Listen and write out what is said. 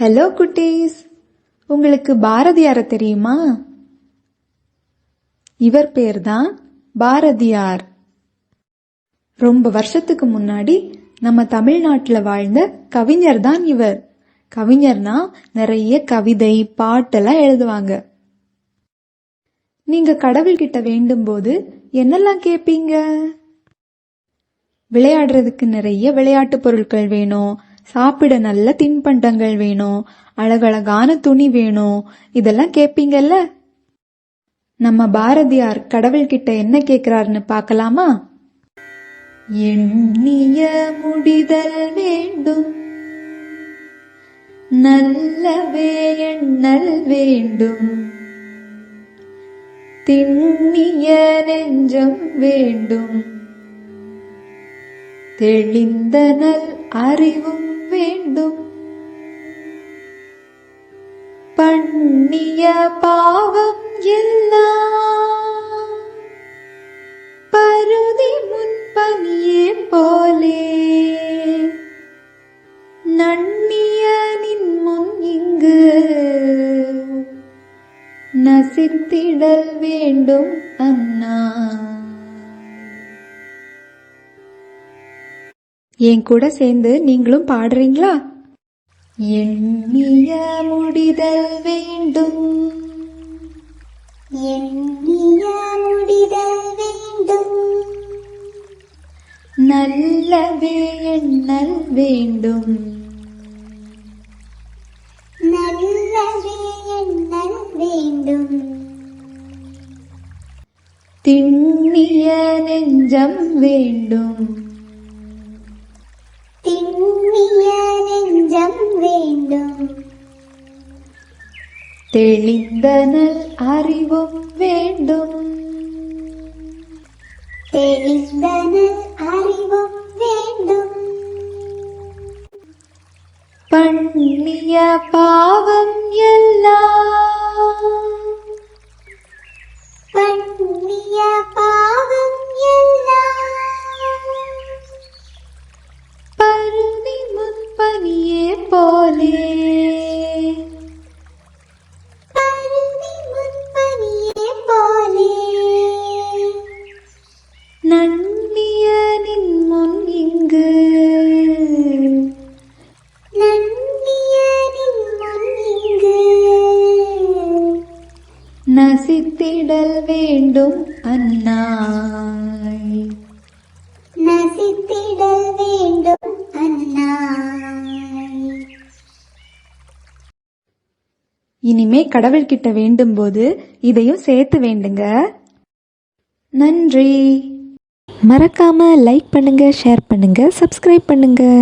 Hello குட்டீஸ். உங்களுக்கு பாரதியார தெரியுமா? இவர் பேர் தான் பாரதியார். ரொம்ப வருஷத்துக்கு முன்னாடி நம்ம தமிழ்நாட்டில் வாழ்ந்த கவிஞர் தான் இவர். கவிஞர்னா நிறைய கவிதை பாட்டெல்லாம் எழுதுவாங்க. நீங்க கடவுள்கிட்ட வேண்டும் போது என்னெல்லாம் கேட்பீங்க விளையாடுறதுக்கு நிறைய விளையாட்டு பொருட்கள் வேணும். சாப்பிட நல்ல தின்பண்டங்கள் வேணும் அழகழகான துணி வேணும். இதெல்லாம் கேட்பீங்கல்ல நம்ம பாரதியார் கடவுள்கிட்ட என்ன கேக்குறாருன்னு பார்க்கலாமா? எண்ணிய முடிதல் வேண்டும். நல்லவே எண்ணல் வேண்டும். திண்ணிய நெஞ்சம் வேண்டும். தெளிந்த நல் அறிவும் வேண்டும். பண்ணிய பாவம் எல்லாம் பருதி முன்பனியே போலே. நன்னிய நின் முன் இங்கு நசித்திடல் வேண்டும் அண்ணா. என் கூட சேர்ந்து நீங்களும் பாடுறீங்களா? எண்ணிய முடிதல் வேண்டும். எண்ணிய முடிதல் வேண்டும். நல்லவே எண்ணல் வேண்டும். நல்லவே எண்ணல் வேண்டும். திண்ணிய நெஞ்சம் வேண்டும். திண்ணிய நெஞ்சம் வேண்டும் தெளிந்த நல் அறிவும் வேண்டும் தெளிந்தனல் அறிவும் வேண்டும் பண்ணிய பாவம் நன்னிய நின் முன் இங்கு. நன்னியரின் முன் இங்கு. நசித்திடல் வேண்டும் அண்ணாய் நசித்திடல் வேண்டும் அண்ணா இனிமே கடவுள்கிட்ட வேண்டும் போது இதையும் சேர்த்து வேண்டுங்க. நன்றி. மறக்காமல் லைக் பண்ணுங்கள் ஷேர் பண்ணுங்கள் சப்ஸ்கிரைப் பண்ணுங்கள்